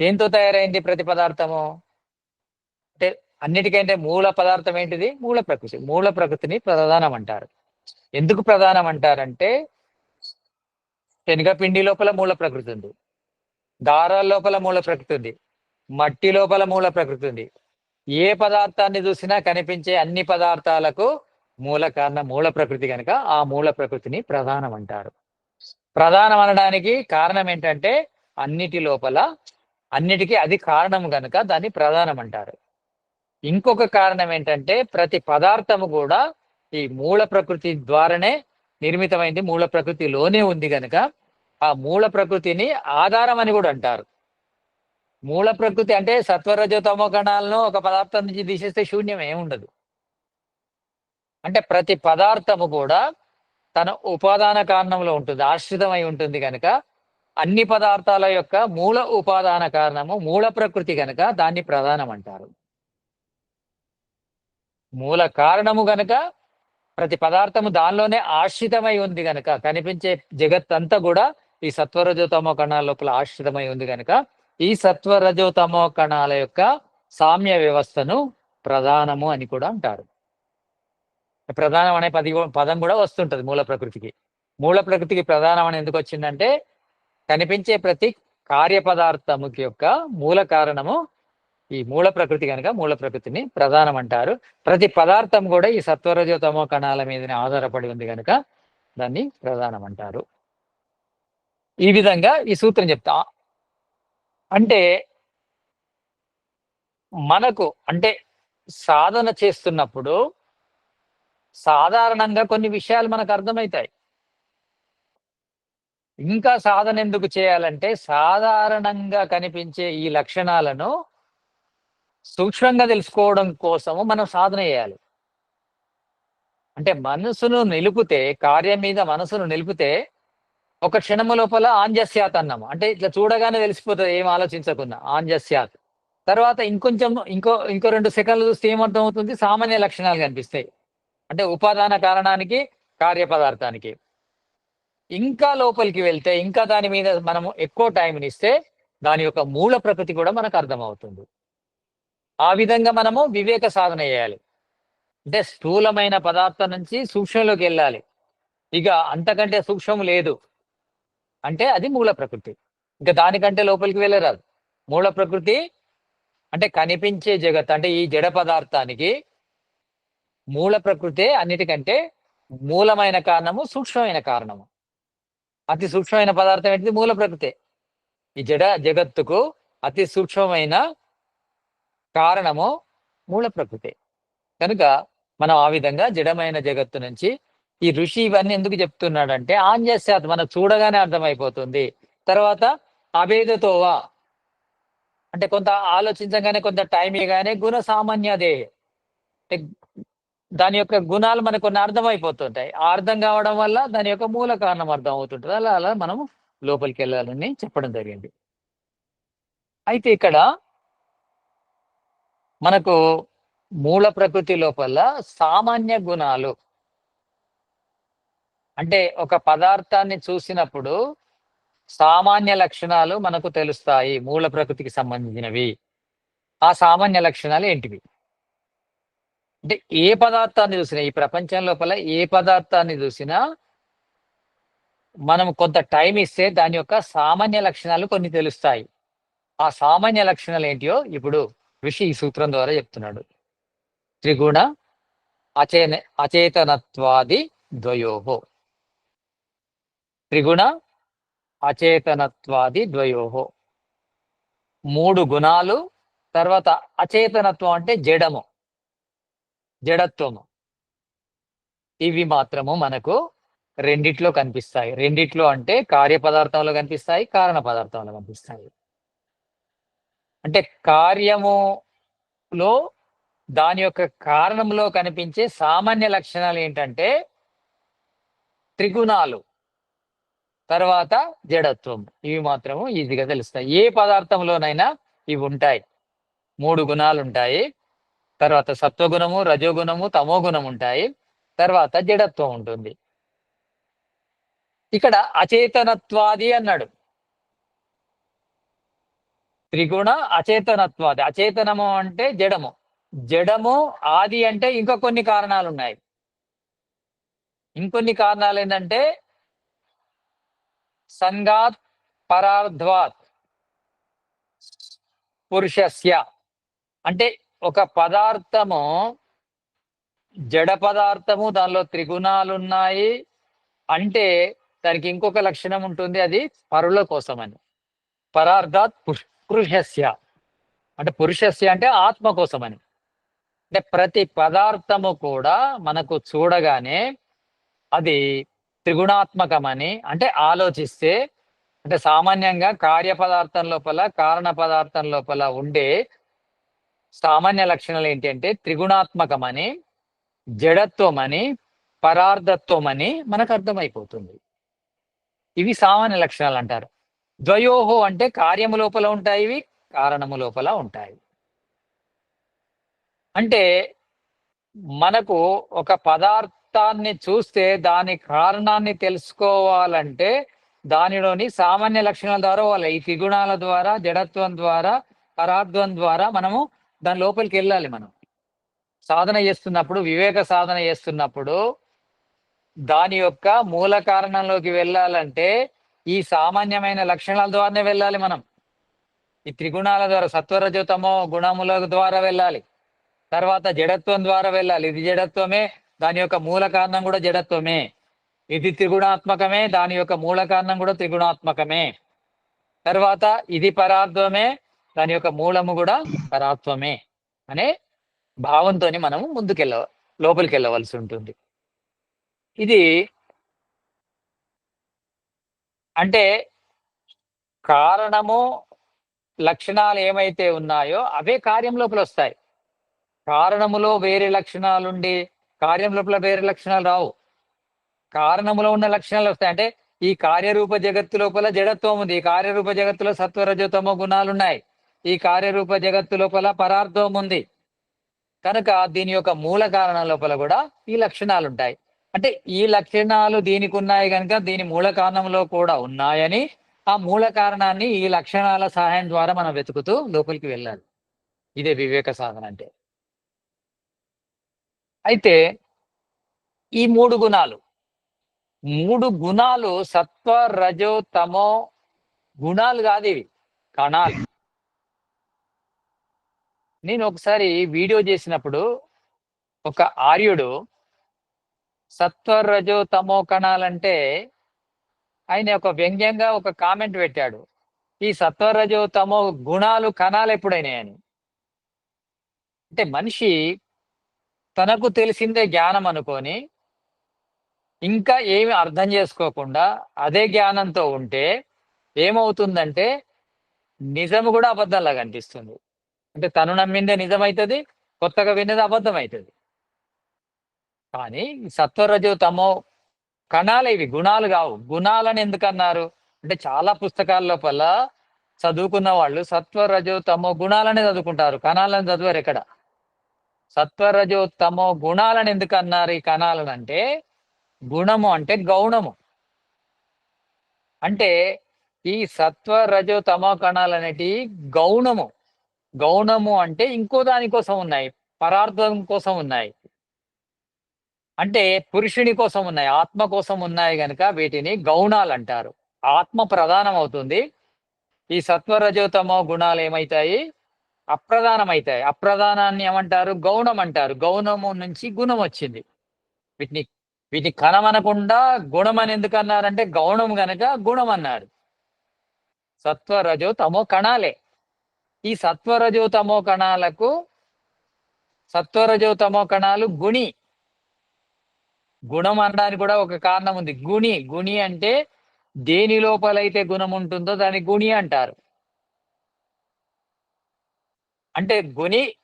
దేంతో తయారైంది ప్రతి పదార్థము? అంటే అన్నిటికంటే మూల పదార్థం ఏంటిది? మూల ప్రకృతి. మూల ప్రకృతిని ప్రధానం అంటారు. ఎందుకు ప్రధానం అంటారంటే శనగపిండి లోపల మూల ప్రకృతి ఉంది. దారాల లోపల మూల ప్రకృతి ఉంది. మట్టి లోపల మూల ప్రకృతి ఉంది. ఏ పదార్థాన్ని చూసినా కనిపించే అన్ని పదార్థాలకు మూల కారణం మూల ప్రకృతి కనుక ఆ మూల ప్రకృతిని ప్రధానం అంటారు. ప్రధానం అనడానికి కారణం ఏంటంటే అన్నిటి లోపల అన్నిటికీ అది కారణం కనుక దాన్ని ప్రధానం అంటారు ఇంకొక కారణం ఏంటంటే ప్రతి పదార్థము కూడా ఈ మూల ప్రకృతి ద్వారానే నిర్మితమైంది మూల ప్రకృతిలోనే ఉంది కనుక ఆ మూల ప్రకృతిని ఆధారం అని కూడా అంటారు. మూల ప్రకృతి అంటే సత్వరజతమో కణాలను ఒక పదార్థం నుంచి తీసేస్తే శూన్యం ఏముండదు. అంటే ప్రతి పదార్థము కూడా తన ఉపాదాన కారణంలో ఉంటుంది ఆశ్రితమై ఉంటుంది కనుక అన్ని పదార్థాల యొక్క మూల ఉపాదాన కారణము మూల ప్రకృతి కనుక దాన్ని ప్రధానం అంటారు. మూల కారణము గనక ప్రతి పదార్థము దానిలోనే ఆశ్రితమై ఉంది గనక కనిపించే జగత్ అంతా కూడా ఈ సత్వరజోతమో కణాల లోపల ఆశ్రితమై ఉంది గనక ఈ సత్వరజోతమో కణాల యొక్క సామ్య వ్యవస్థను ప్రధానము అని కూడా అంటారు. ప్రధానం అనే పది పదం కూడా వస్తుంటది మూల ప్రకృతికి. మూల ప్రకృతికి ప్రధానం అని ఎందుకు వచ్చిందంటే కనిపించే ప్రతి కార్యపదార్థముకి యొక్క మూల కారణము ఈ మూల ప్రకృతి కనుక మూల ప్రకృతిని ప్రధానం అంటారు. ప్రతి పదార్థం కూడా ఈ సత్వరజోతమో కణాల మీదనే ఆధారపడి ఉంది కనుక దాన్ని ప్రధానం అంటారు. ఈ విధంగా ఈ సూత్రం చెప్తా. అంటే మనకు అంటే సాధన చేస్తున్నప్పుడు సాధారణంగా కొన్ని విషయాలు మనకు అర్థమవుతాయి. ఇంకా సాధన ఎందుకు చేయాలంటే సాధారణంగా కనిపించే ఈ లక్షణాలను సూక్ష్మంగా తెలుసుకోవడం కోసము మనం సాధన చేయాలి. అంటే మనసును నిలిపితే కార్యం మీద మనసును నిలిపితే ఒక క్షణము లోపల ఆంజస్యాత్ అన్నాము. అంటే ఇట్లా చూడగానే తెలిసిపోతుంది ఏం ఆలోచించకుండా ఆంజస్యాత్. తర్వాత ఇంకొంచెం ఇంకో ఇంకో రెండు సెకండ్లు చూస్తే ఏమర్థం అవుతుంది సామాన్య లక్షణాలు కనిపిస్తాయి. అంటే ఉపాదాన కారణానికి కార్యపదార్థానికి. ఇంకా లోపలికి వెళ్తే ఇంకా దాని మీద మనము ఎక్కువ టైంని ఇస్తే దాని యొక్క మూల ప్రకృతి కూడా మనకు అర్థమవుతుంది. ఆ విధంగా మనము వివేక సాధన చేయాలి. అంటే స్థూలమైన పదార్థం నుంచి సూక్ష్మంలోకి వెళ్ళాలి. ఇక అంతకంటే సూక్ష్మం లేదు. అంటే అది మూల ప్రకృతి. ఇంకా దానికంటే లోపలికి వెళ్ళరాదు. మూల ప్రకృతి అంటే కనిపించే జగత్ అంటే ఈ జడ పదార్థానికి మూల ప్రకృతే అన్నిటికంటే మూలమైన కారణము సూక్ష్మమైన కారణము. అతి సూక్ష్మమైన పదార్థం ఏంటిది? మూల ప్రకృతే. ఈ జడ జగత్తుకు అతి సూక్ష్మమైన కారణము మూల ప్రకృతే. కనుక మనం ఆ విధంగా జడమైన జగత్తు నుంచి ఈ ఋషి ఇవన్నీ ఎందుకు చెప్తున్నాడంటే ఆంజస్యాత్ మనం చూడగానే అర్థమైపోతుంది. తర్వాత అభేదతోవా అంటే కొంత ఆలోచించగానే కొంత టైం ఇవ్వగానే గుణ సామాన్యదే అంటే దాని యొక్క గుణాలు మనకు కొన్ని అర్థమైపోతుంటాయి. ఆ అర్థం కావడం వల్ల దాని యొక్క మూల కారణం అర్థం అవుతుంటుంది. అలా అలా మనము లోపలికి వెళ్ళాలని చెప్పడం జరిగింది. అయితే ఇక్కడ మనకు మూల ప్రకృతి లోపల సామాన్య గుణాలు. అంటే ఒక పదార్థాన్ని చూసినప్పుడు సామాన్య లక్షణాలు మనకు తెలుస్తాయి మూల ప్రకృతికి సంబంధించినవి. ఆ సామాన్య లక్షణాలు ఏంటివి? అంటే ఏ పదార్థాన్ని చూసినా ఈ ప్రపంచం లోపల ఏ పదార్థాన్ని చూసినా మనం కొంత టైం ఇస్తే దాని యొక్క సామాన్య లక్షణాలు కొన్ని తెలుస్తాయి. ఆ సామాన్య లక్షణాలు ఏంటియో ఇప్పుడు ఋషి ఈ సూత్రం ద్వారా చెప్తున్నాడు. త్రిగుణ అచేన అచేతనత్వాది ద్వయోహో త్రిగుణ అచేతనత్వాది ద్వయోహో మూడు గుణాలు తర్వాత అచేతనత్వం అంటే జడము. జడత్వము. ఇవి మాత్రము మనకు రెండిట్లో కనిపిస్తాయి. రెండిట్లో అంటే కార్యపదార్థంలో కనిపిస్తాయి కారణ పదార్థంలో కనిపిస్తాయి. అంటే కార్యములో దాని యొక్క కారణంలో కనిపించే సామాన్య లక్షణాలు ఏంటంటే త్రిగుణాలు తర్వాత జడత్వం. ఇవి మాత్రము ఈజీగా తెలుస్తాయి. ఏ పదార్థంలోనైనా ఇవి ఉంటాయి. మూడు గుణాలు ఉంటాయి తర్వాత సత్వగుణము రజోగుణము తమో గుణం ఉంటాయి. తర్వాత జడత్వం ఉంటుంది. ఇక్కడ అచేతనత్వాది అన్నాడు. త్రిగుణ అచేతనత్వాది. అచేతనము అంటే జడము. జడము ఆది అంటే ఇంకా కొన్ని కారణాలు ఉన్నాయి ఇంకొన్ని కారణాలు ఏంటంటే సంగాత్ పరార్ధ్వాత్ పురుషస్య. అంటే ఒక పదార్థము జడ పదార్థము దానిలో త్రిగుణాలు ఉన్నాయి అంటే దానికి ఇంకొక లక్షణం ఉంటుంది అది పరుల కోసమని. పరార్థాత్ పురుషస్య. అంటే పురుషస్య అంటే ఆత్మ కోసమని. అంటే ప్రతి పదార్థము కూడా మనకు చూడగానే అది త్రిగుణాత్మకమని అంటే ఆలోచిస్తే అంటే సామాన్యంగా కార్య పదార్థం లోపల కారణ పదార్థం లోపల ఉండే సామాన్య లక్షణాలు ఏంటంటే త్రిగుణాత్మకమని జడత్వం అని పరార్థత్వం అని మనకు అర్థమైపోతుంది. ఇవి సామాన్య లక్షణాలు అంటారు. ద్వయోహో అంటే కార్యము లోపల ఉంటాయి ఇవి కారణము లోపల ఉంటాయి. అంటే మనకు ఒక పదార్థాన్ని చూస్తే దాని కారణాన్ని తెలుసుకోవాలంటే దానిలోని సామాన్య లక్షణాల ద్వారా వాళ్ళ ఈ త్రిగుణాల ద్వారా జడత్వం ద్వారా పరార్థం ద్వారా మనము దాని లోపలికి వెళ్ళాలి మనం. సాధన చేస్తున్నప్పుడు వివేక సాధన చేస్తున్నప్పుడు దాని యొక్క మూల కారణంలోకి వెళ్ళాలంటే ఈ సామాన్యమైన లక్షణాల ద్వారానే వెళ్ళాలి మనం. ఈ త్రిగుణాల ద్వారా సత్వరజతమో గుణముల ద్వారా వెళ్ళాలి. తర్వాత జడత్వం ద్వారా వెళ్ళాలి. ఇది జడత్వమే దాని యొక్క మూల కారణం కూడా జడత్వమే. ఇది త్రిగుణాత్మకమే దాని యొక్క మూల కారణం కూడా త్రిగుణాత్మకమే. తర్వాత ఇది పరార్థమే దాని యొక్క మూలము కూడా పరాత్వమే అనే భావంతో మనము ముందుకెళ్ళ లోపలికి వెళ్ళవలసి ఉంటుంది. ఇది అంటే కారణము లక్షణాలు ఏమైతే ఉన్నాయో అవే కార్యం లోపల వస్తాయి. కారణములో వేరే లక్షణాలుండి కార్యం లోపల వేరే లక్షణాలు రావు. కారణములో ఉన్న లక్షణాలు వస్తాయి. అంటే ఈ కార్యరూప జగత్తు లోపల జడత్వం ఉంది. ఈ కార్యరూప జగత్తులో సత్వరజతమో గుణాలు ఉన్నాయి. ఈ కార్యరూప జగత్తు లోపల పరార్థం ఉంది. కనుక దీని యొక్క మూల కారణం లోపల కూడా ఈ లక్షణాలు ఉంటాయి అంటే ఈ లక్షణాలు దీనికి ఉన్నాయి కనుక దీని మూల కారణంలో కూడా ఉన్నాయని ఆ మూల కారణాన్ని ఈ లక్షణాల సహాయం ద్వారా మనం వెతుకుతూ లోపలికి వెళ్ళాలి. ఇదే వివేక సాధన అంటే. అయితే ఈ మూడు గుణాలు. మూడు గుణాలు సత్వ రజో తమో గుణాలు కాదు ఇవి. కణాలు. నేను ఒకసారి వీడియో చేసినప్పుడు ఒక ఆర్యుడు సత్వ రజో తమో కణాలంటే ఆయన ఒక వ్యంగ్యంగా ఒక కామెంట్ పెట్టాడు. ఈ సత్వ రజో తమో గుణాలు కణాలు ఎప్పుడైనాయని. అంటే మనిషి తనకు తెలిసిందే జ్ఞానం అనుకొని ఇంకా ఏమి అర్థం చేసుకోకుండా అదే జ్ఞానంతో ఉంటే ఏమవుతుందంటే నిజము కూడా అబద్ధంలా కనిపిస్తుంది అంటే తను నమ్మిందే నిజమవుతుంది కొత్తగా విన్నది అబద్ధం అవుతుంది కానీ సత్వరజు తమో కణాలు ఇవి గుణాలు కావు. గుణాలని ఎందుకన్నారు? అంటే చాలా పుస్తకాల లోపల చదువుకున్న వాళ్ళు సత్వరజు తమో గుణాలనే చదువుకుంటారు కణాలని చదివారు ఎక్కడ? సత్వరజు తమో గుణాలని ఎందుకు అన్నారు ఈ కణాలను అంటే గుణము అంటే గౌణము. అంటే ఈ సత్వ రజో తమో కణాలు అనేటి గౌణము. గౌణము అంటే ఇంకో దానికోసం ఉన్నాయి. పరార్థం కోసం ఉన్నాయి. అంటే పురుషుని కోసం ఉన్నాయి. ఆత్మ కోసం ఉన్నాయి గనుక వీటిని గౌణాలు అంటారు. ఆత్మ ప్రధానం అవుతుంది. ఈ సత్వరజోతమో గుణాలు ఏమైతాయి? అప్రధానమవుతాయి అప్రధానాన్ని ఏమంటారు? గౌణం అంటారు. గౌణము నుంచి గుణం వచ్చింది. వీటిని వీటిని కణమనకుండా గుణం అని ఎందుకు అన్నారంటే గౌణం గనక గుణం అన్నారు. సత్వరజో తమో కణాలే. ఈ సత్వరజో తమో కణాలకు సత్వరజో తమో కణాలు గుణి. గుణం అనడానికి కూడా ఒక కారణం ఉంది. గుణి గుణి అంటే దేని లోపలైతే గుణం ఉంటుందో దాన్ని గుణి అంటారు. అంటే గుణి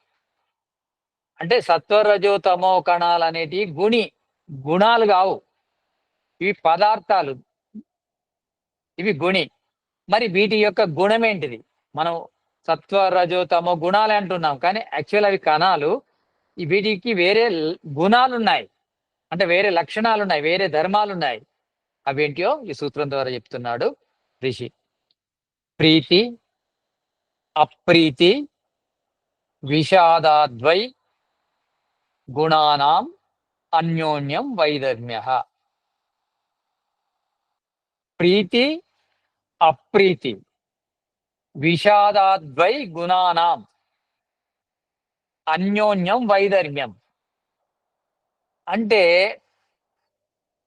అంటే సత్వరజో తమో కణాలు అనేటి గుణి గుణాలు కావు. ఇవి పదార్థాలు. ఇవి గుణి. మరి వీటి యొక్క గుణం ఏంటిది? మనం సత్వ రజో తమో గుణాలు అంటున్నాం. కానీ యాక్చువల్ అవి కణాలు. వీటికి వేరే గుణాలు ఉన్నాయి అంటే వేరే లక్షణాలు ఉన్నాయి వేరే ధర్మాలు ఉన్నాయి అవేంటియో ఈ సూత్రం ద్వారా చెప్తున్నాడు రిషి. ప్రీతి అప్రీతి విషాదాద్వై గుణానాం అన్యోన్యం వైధర్మ్య ప్రీతి అప్రీతి. విషాదాద్వై గుణానాం అన్యోన్యం వైధర్మ్యం అంటే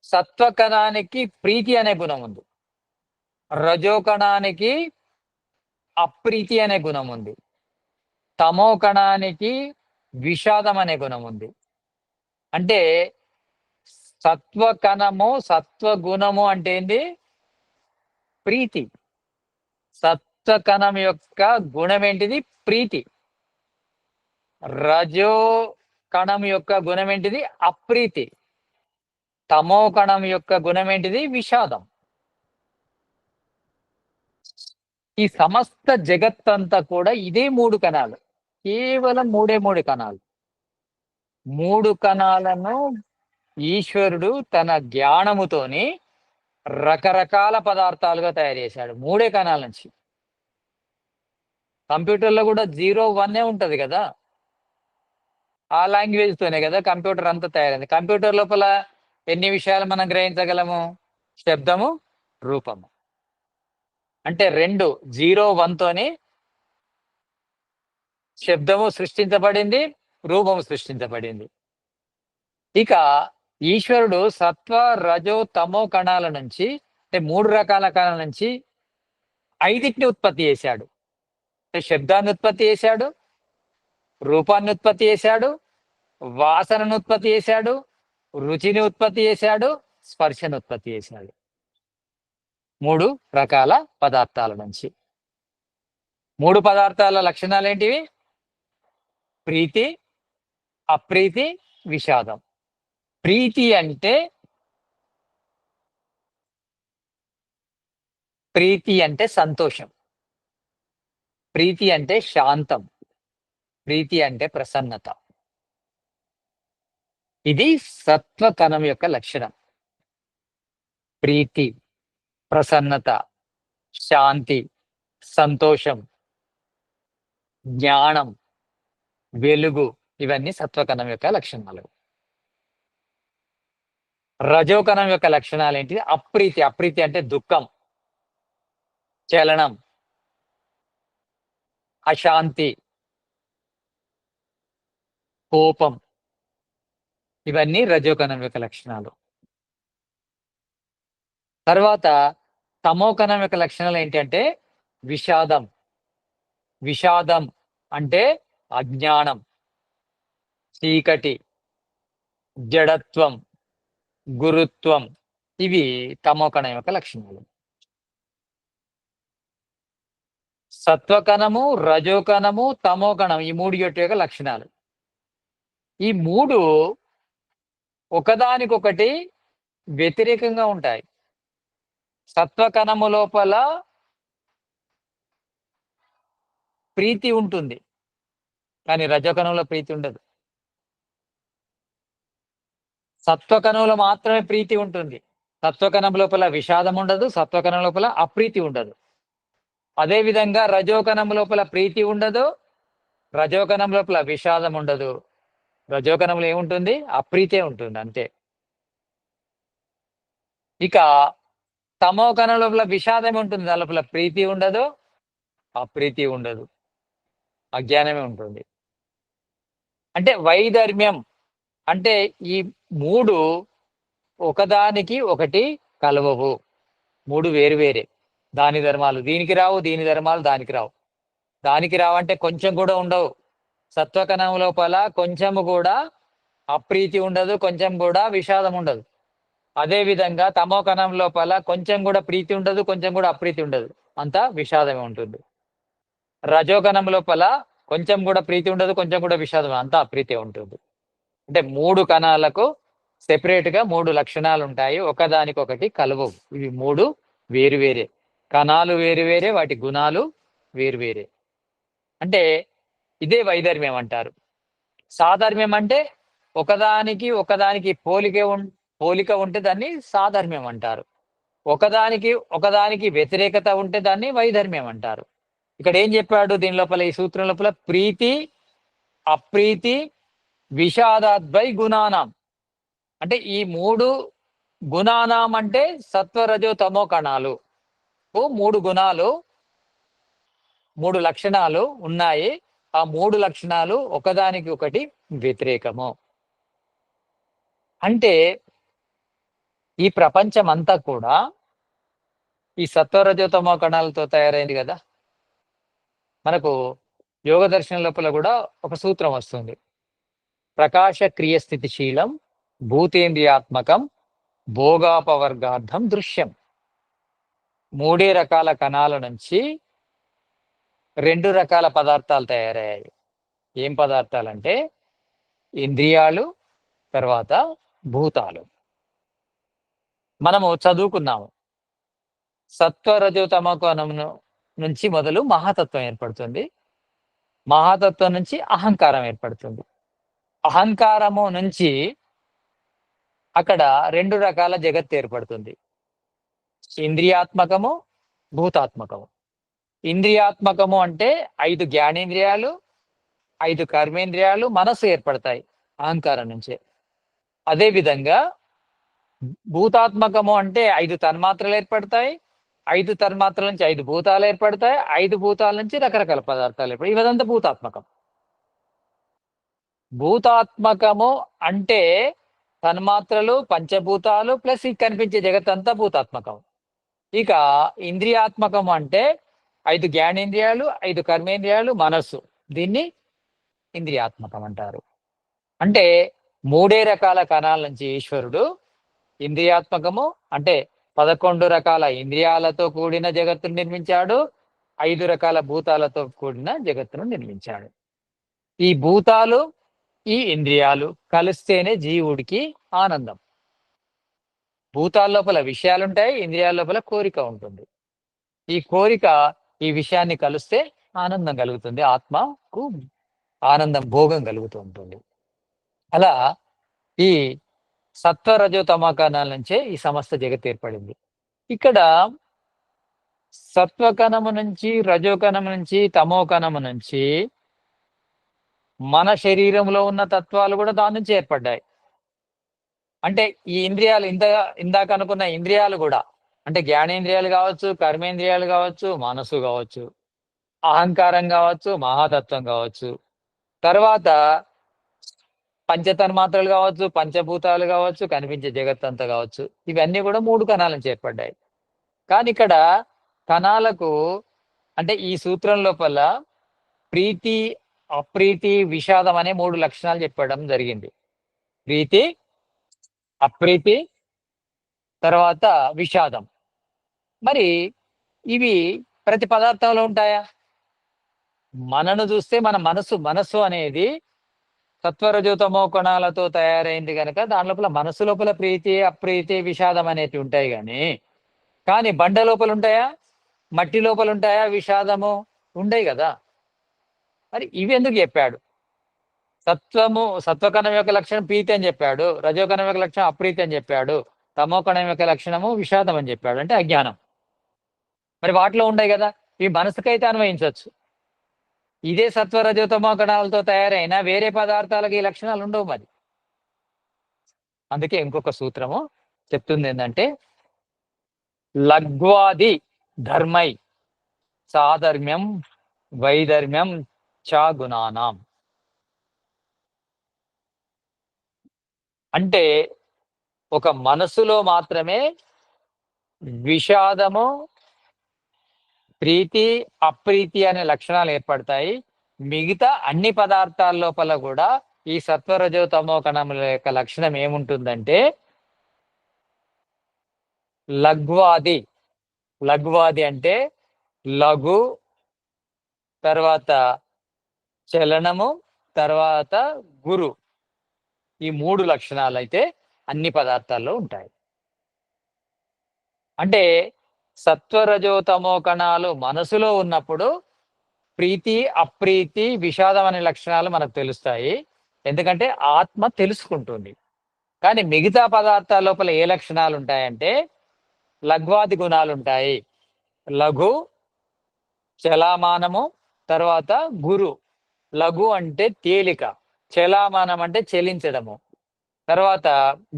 సత్వకణానికి ప్రీతి అనే గుణం ఉంది. రజోకణానికి అప్రీతి అనే గుణం ఉంది. తమో కణానికి విషాదం అనే గుణం ఉంది. అంటే సత్వకణము సత్వగుణము అంటే ఏంది? ప్రీతి. సత్ సత్వకణం యొక్క గుణం ఏంటిది ప్రీతి. రజో కణం యొక్క గుణం ఏంటిది అప్రీతి. తమో కణం యొక్క గుణం ఏంటిది విషాదం. ఈ సమస్త జగత్తంతా కూడా ఇదే మూడు కణాలు. కేవలం మూడే మూడు కణాలు. మూడు కణాలను ఈశ్వరుడు తన జ్ఞానముతోని రకరకాల పదార్థాలుగా తయారు చేశాడు. మూడే కణాల నుంచి. కంప్యూటర్లో కూడా జీరో వన్నే ఉంటది కదా? ఆ లాంగ్వేజ్ తోనే కదా కంప్యూటర్ అంతా తయారైంది. కంప్యూటర్ లోపల ఎన్ని విషయాలు మనం గ్రహించగలము? శబ్దము రూపము. అంటే రెండు జీరో వన్ తోని శబ్దము సృష్టించబడింది రూపము సృష్టించబడింది. ఇక ఈశ్వరుడు సత్వ రజో తమో కణాల నుంచి అంటే మూడు రకాల కణాల నుంచి ఐదింటిని ఉత్పత్తి చేశాడు. శబ్దాన్ని ఉత్పత్తి చేశాడు రూపాన్ని ఉత్పత్తి చేశాడు వాసనను ఉత్పత్తి చేశాడు రుచిని ఉత్పత్తి చేశాడు స్పర్శను ఉత్పత్తి చేశాడు. మూడు రకాల పదార్థాల నుంచి. మూడు పదార్థాల లక్షణాలు ఏంటివి? ప్రీతి అప్రీతి విషాదం. ప్రీతి అంటే ప్రీతి అంటే సంతోషం. ప్రీతి అంటే శాంతం. ప్రీతి అంటే ప్రసన్నత. ఇది సత్వతనం యొక్క లక్షణం. ప్రీతి ప్రసన్నత శాంతి సంతోషం జ్ఞానం వెలుగు ఇవన్నీ సత్వకణం యొక్క లక్షణాలు. రజోకణం యొక్క లక్షణాలు ఏంటి అప్రీతి. అప్రీతి అంటే దుఃఖం చలనం అశాంతి కోపం ఇవన్నీ రజోకణం యొక్క లక్షణాలు. తర్వాత తమోకణం యొక్క లక్షణాలు ఏంటంటే విషాదం. విషాదం అంటే అజ్ఞానం చీకటి జడత్వం గురుత్వం. ఇవి తమోకణం యొక్క లక్షణాలు. సత్వకణము రజోకణము తమోకణం ఈ మూడు యొక్క లక్షణాలు. ఈ మూడు ఒకదానికొకటి వ్యతిరేకంగా ఉంటాయి. సత్వకణము లోపల ప్రీతి ఉంటుంది. కానీ రజకణంలో ప్రీతి ఉండదు. సత్వకణంలో మాత్రమే ప్రీతి ఉంటుంది. సత్వకణం లోపల విషాదం ఉండదు. సత్వకణం లోపల అప్రీతి ఉండదు. అదే విధంగా రజోకణం లోపల ప్రీతి ఉండదు రజోకణం లోపల విషాదం ఉండదు. రజోకణంలో ఏముంటుంది? అప్రీతే ఉంటుంది అంతే. ఇక తమోకణం లోపల విషాదం ఉంటుంది దాని లోపల ప్రీతి ఉండదు అప్రీతి ఉండదు అజ్ఞానమే ఉంటుంది. అంటే వైధర్మ్యం అంటే ఈ మూడు ఒకదానికి ఒకటి కలవవు మూడు వేరు వేరే. దాని ధర్మాలు. దీనికి రావు దీని ధర్మాలు దానికి రావు. దానికి రావంటే కొంచెం కూడా ఉండవు. సత్వకణం లోపల కొంచెము కూడా అప్రీతి ఉండదు కొంచెం కూడా విషాదం ఉండదు. అదే విధంగా తమో కణం లోపల కొంచెం కూడా ప్రీతి ఉండదు కొంచెం కూడా అప్రీతి ఉండదు. అంతా విషాదమే ఉంటుంది. రజోకణం లోపల కొంచెం కూడా ప్రీతి ఉండదు కొంచెం కూడా విషాదం అంతా అప్రీతి ఉంటుంది. అంటే మూడు కణాలకు సెపరేట్గా మూడు లక్షణాలు ఉంటాయి ఒకదానికొకటి కలవవు. ఇవి మూడు వేరు వేరే. కణాలు వేరు వేరే వాటి గుణాలు వేరు వేరే. అంటే ఇదే వైధర్మ్యం అంటారు. సాధర్మ్యం అంటే ఒకదానికి ఒకదానికి పోలిక ఉం పోలిక ఉంటే దాన్ని సాధర్మ్యం అంటారు. ఒకదానికి ఒకదానికి వ్యతిరేకత ఉంటే దాన్ని వైధర్మ్యం అంటారు. ఇక్కడ ఏం చెప్పాడు దీని లోపల ఈ సూత్రం లోపల? ప్రీతి అప్రీతి విషాదాద్వై గుణానాం. అంటే ఈ మూడు గుణానాం అంటే సత్వరజో తమో కణాలు. మనకు మూడు గుణాలు మూడు లక్షణాలు ఉన్నాయి. ఆ మూడు లక్షణాలు ఒకదానికి ఒకటి వ్యతిరేకము. అంటే ఈ ప్రపంచం అంతా కూడా ఈ సత్వరజోతమో కణాలతో తయారైంది కదా. మనకు యోగ దర్శనం లోపల కూడా ఒక సూత్రం వస్తుంది. ప్రకాశ క్రియ స్థితిశీలం భూతేంద్రియాత్మకం భోగాపవర్గార్థం దృశ్యం. మూడే రకాల కణాల నుంచి రెండు రకాల పదార్థాలు తయారయ్యాయి. ఏం పదార్థాలు అంటే ఇంద్రియాలు తర్వాత భూతాలు. మనము చదువుకున్నాము. సత్వరజోతమ కోణమును నుంచి మొదలు మహాతత్వం ఏర్పడుతుంది. మహాతత్వం నుంచి అహంకారం ఏర్పడుతుంది. అహంకారము నుంచి అక్కడ రెండు రకాల జగత్ ఏర్పడుతుంది. ఇంద్రియాత్మకము భూతాత్మకము. ఇంద్రియాత్మకము అంటే ఐదు జ్ఞానేంద్రియాలు ఐదు కర్మేంద్రియాలు మనసు ఏర్పడతాయి అహంకారం నుంచే. అదే విధంగా భూతాత్మకము అంటే ఐదు తన్మాత్రలు ఏర్పడతాయి ఐదు తన్మాత్రల నుంచి ఐదు భూతాలు ఏర్పడతాయి ఐదు భూతాల నుంచి రకరకాల పదార్థాలు ఏర్పడతాయి. ఇవదంతా భూతాత్మకం. భూతాత్మకము అంటే తన్మాత్రలు పంచభూతాలు ప్లస్ ఈ కనిపించే జగత్ అంతా భూతాత్మకం. ఇక ఇంద్రియాత్మకం అంటే ఐదు జ్ఞానేంద్రియాలు ఐదు కర్మేంద్రియాలు మనస్సు. దీన్ని ఇంద్రియాత్మకం అంటారు. అంటే మూడే రకాల కణాల నుంచి ఈశ్వరుడు ఇంద్రియాత్మకము అంటే పదకొండు రకాల ఇంద్రియాలతో కూడిన జగత్తును నిర్మించాడు ఐదు రకాల భూతాలతో కూడిన జగత్తును నిర్మించాడు. ఈ భూతాలు ఈ ఇంద్రియాలు కలిస్తేనే జీవుడికి ఆనందం. భూతాల లోపల విషయాలుంటాయి ఇంద్రియాల లోపల కోరిక ఉంటుంది. ఈ కోరిక ఈ విషయాన్ని కలిస్తే ఆనందం కలుగుతుంది ఆత్మకు ఆనందం భోగం కలుగుతూ ఉంటుంది. అలా ఈ సత్వ తమకణాల నుంచే ఈ సమస్త జగత్ ఏర్పడింది. ఇక్కడ సత్వకణము నుంచి రజోకణము నుంచి తమోకణము నుంచి మన శరీరంలో ఉన్న తత్వాలు కూడా దాని నుంచి ఏర్పడ్డాయి. అంటే ఈ ఇంద్రియాలు ఇంత ఇందాక అనుకున్న ఇంద్రియాలు కూడా అంటే జ్ఞానేంద్రియాలు కావచ్చు కర్మేంద్రియాలు కావచ్చు మనసు కావచ్చు అహంకారం కావచ్చు మహాతత్వం కావచ్చు. తర్వాత పంచతన్మాత్రలు కావచ్చు పంచభూతాలు కావచ్చు కనిపించే జగత్తంతా కావచ్చు. ఇవన్నీ కూడా మూడు కణాలను చేపడ్డాయి కానీ ఇక్కడ కణాలకు అంటే ఈ సూత్రం లోపల ప్రీతి అప్రీతి విషాదం అనే మూడు లక్షణాలు చెప్పడం జరిగింది. ప్రీతి అప్రీతి తర్వాత విషాదం. మరి ఇవి ప్రతి పదార్థంలో ఉంటాయా? మనను చూస్తే మన మనసు మనసు అనేది సత్వరజుతమో కోణాలతో తయారైంది కనుక దాని లోపల మనసు లోపల ప్రీతి అప్రీతి విషాదం అనేటివి ఉంటాయి కానీ కానీ బండ లోపల ఉంటాయా? మట్టి లోపల ఉంటాయా? విషాదము ఉండయి కదా. మరి ఇవి ఎందుకు చెప్పాడు? సత్వము సత్వకణం యొక్క లక్షణం ప్రీతి అని చెప్పాడు. రజోకణం యొక్క లక్షణం అప్రీతి అని చెప్పాడు. తమోకణం యొక్క లక్షణము విషాదం అని చెప్పాడు. అంటే అజ్ఞానం. మరి వాటిలో ఉన్నాయి కదా. ఇవి మనసుకైతే అన్వయించవచ్చు. ఇదే సత్వరజో కణాలతో తయారైన వేరే పదార్థాలకు ఈ లక్షణాలు ఉండవు మరి. అందుకే ఇంకొక సూత్రము చెప్తుంది ఏంటంటే లగ్వాది ధర్మై సాధర్మ్యం వైధర్మ్యం చ గుణానాం అంటే ఒక మనసులో మాత్రమే విషాదము ప్రీతి అప్రీతి అనే లక్షణాలు ఏర్పడతాయి. మిగతా అన్ని పదార్థాల లోపల కూడా ఈ సత్వరజో తమో కణముల యొక్క లక్షణం ఏముంటుందంటే లఘ్వాది. లఘ్వాది అంటే లఘు తర్వాత చలనము తర్వాత గురు. ఈ మూడు లక్షణాలు అయితే అన్ని పదార్థాల్లో ఉంటాయి. అంటే సత్వరజోతమో కణాలు మనసులో ఉన్నప్పుడు ప్రీతి అప్రీతి విషాదం అనే లక్షణాలు మనకు తెలుస్తాయి. ఎందుకంటే ఆత్మ తెలుసుకుంటుంది. కానీ మిగతా పదార్థాల లోపల ఏ లక్షణాలు ఉంటాయంటే లఘ్వాది గుణాలు ఉంటాయి. లఘు చలామానము తర్వాత గురు. లఘు అంటే తేలిక. చలామానం అంటే చెలించడము. తర్వాత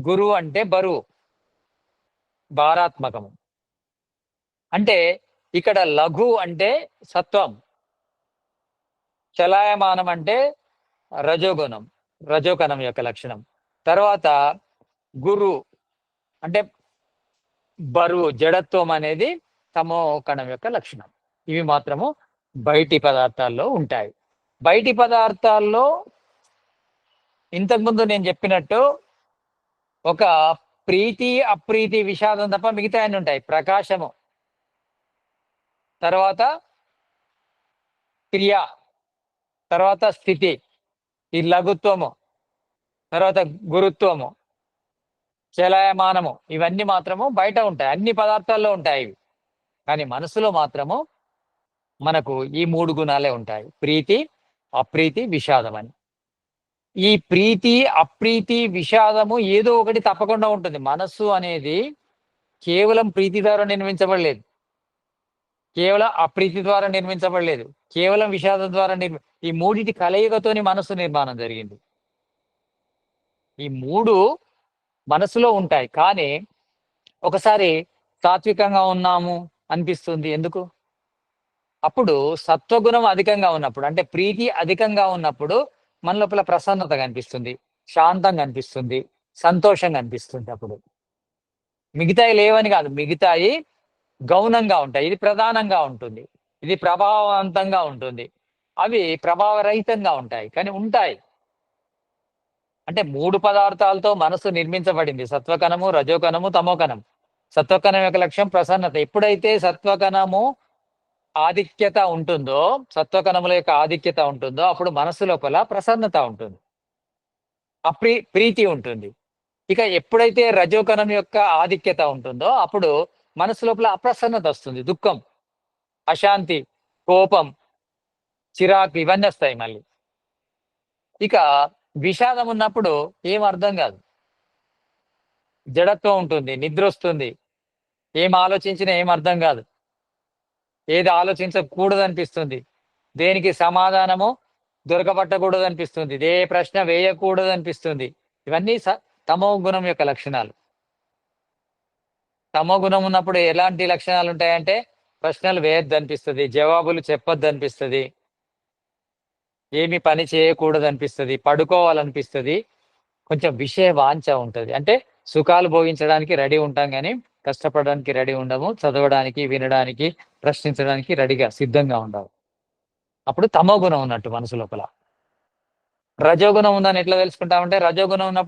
గురువు అంటే బరువు భారాత్మకము. అంటే ఇక్కడ లఘు అంటే సత్వం. చలాయమానం అంటే రజోగుణం రజోకణం యొక్క లక్షణం. తర్వాత గురు అంటే బరువు జడత్వం అనేది తమో కణం యొక్క లక్షణం. ఇవి మాత్రము బయటి పదార్థాల్లో ఉంటాయి. బయటి పదార్థాల్లో ఇంతకుముందు నేను చెప్పినట్టు ఒక ప్రీతి అప్రీతి విషాదం తప్ప మిగతా అన్ని ఉంటాయి. ప్రకాశము. తర్వాత క్రియ. తర్వాత స్థితి. ఈ లఘుత్వము. తర్వాత గురుత్వము. చలాయమానము. ఇవన్నీ మాత్రము బయట ఉంటాయి. అన్ని పదార్థాల్లో ఉంటాయి ఇవి. కానీ మనసులో మాత్రము మనకు ఈ మూడు గుణాలే ఉంటాయి. ప్రీతి అప్రీతి విషాదం అని. ఈ ప్రీతి అప్రీతి విషాదము ఏదో ఒకటి తప్పకుండా ఉంటుంది. మనస్సు అనేది కేవలం ప్రీతి ద్వారా నిర్మించబడలేదు. కేవలం అప్రీతి ద్వారా నిర్మించబడలేదు. కేవలం విషాదం ద్వారా నిర్మి ఈ మూడిటి కలయికతోని మనస్సు నిర్మాణం జరిగింది. ఈ మూడు మనసులో ఉంటాయి. కానీ ఒకసారి సాత్వికంగా ఉన్నాము అనిపిస్తుంది. ఎందుకు? అప్పుడు సత్వగుణం అధికంగా ఉన్నప్పుడు అంటే ప్రీతి అధికంగా ఉన్నప్పుడు మన లోపల ప్రసన్నత కనిపిస్తుంది శాంతంగా అనిపిస్తుంది సంతోషంగా అనిపిస్తుంది అప్పుడు. మిగతాయి లేవని కాదు మిగతాయి గౌనంగా ఉంటాయి. ఇది ప్రధానంగా ఉంటుంది. ఇది ప్రభావవంతంగా ఉంటుంది. అవి ప్రభావరహితంగా ఉంటాయి కానీ ఉంటాయి. అంటే మూడు పదార్థాలతో మనసు నిర్మించబడింది. సత్వకణము రజోకణము తమోకణం. సత్వకణం యొక్క లక్ష్యం ప్రసన్నత. ఎప్పుడైతే సత్వకణము ఆధిక్యత ఉంటుందో సత్వకణముల యొక్క ఆధిక్యత ఉంటుందో అప్పుడు మనసు లోపల ప్రసన్నత ఉంటుంది. అప్రీ ప్రీతి ఉంటుంది. ఇక ఎప్పుడైతే రజోకణం యొక్క ఆధిక్యత ఉంటుందో అప్పుడు మనసు లోపల అప్రసన్నత వస్తుంది. దుఃఖం అశాంతి కోపం చిరాకు ఇవన్నీ వస్తాయి మళ్ళీ. ఇక విషాదం ఉన్నప్పుడు ఏం అర్థం కాదు. జడత్వం ఉంటుంది నిద్ర వస్తుంది. ఏం ఆలోచించినా ఏం అర్థం కాదు. ఏది ఆలోచించకూడదు అనిపిస్తుంది దేనికి సమాధానము దొరకబట్టకూడదు అనిపిస్తుంది ఏ ప్రశ్న వేయకూడదు అనిపిస్తుంది ఇవన్నీ స- తమో గుణం యొక్క లక్షణాలు. తమో గుణం ఉన్నప్పుడు ఎలాంటి లక్షణాలు ఉంటాయంటే ప్రశ్నలు వేయద్దు అనిపిస్తుంది జవాబులు చెప్పొద్దు అనిపిస్తుంది ఏమి పని చేయకూడదు అనిపిస్తుంది పడుకోవాలనిపిస్తుంది కొంచెం విషయ వాంఛ ఉంటుంది. అంటే సుఖాలు భోగించడానికి రెడీ ఉంటాం కానీ కష్టపడడానికి రెడీ ఉండము చదవడానికి వినడానికి ప్రశ్నించడానికి రెడీగా సిద్ధంగా ఉండవు అప్పుడు తమో గుణం ఉన్నట్టు మనసు లోపల. రజోగుణం ఉందని ఎట్లా తెలుసుకుంటామంటే రజోగుణం ఉన్నప్పుడు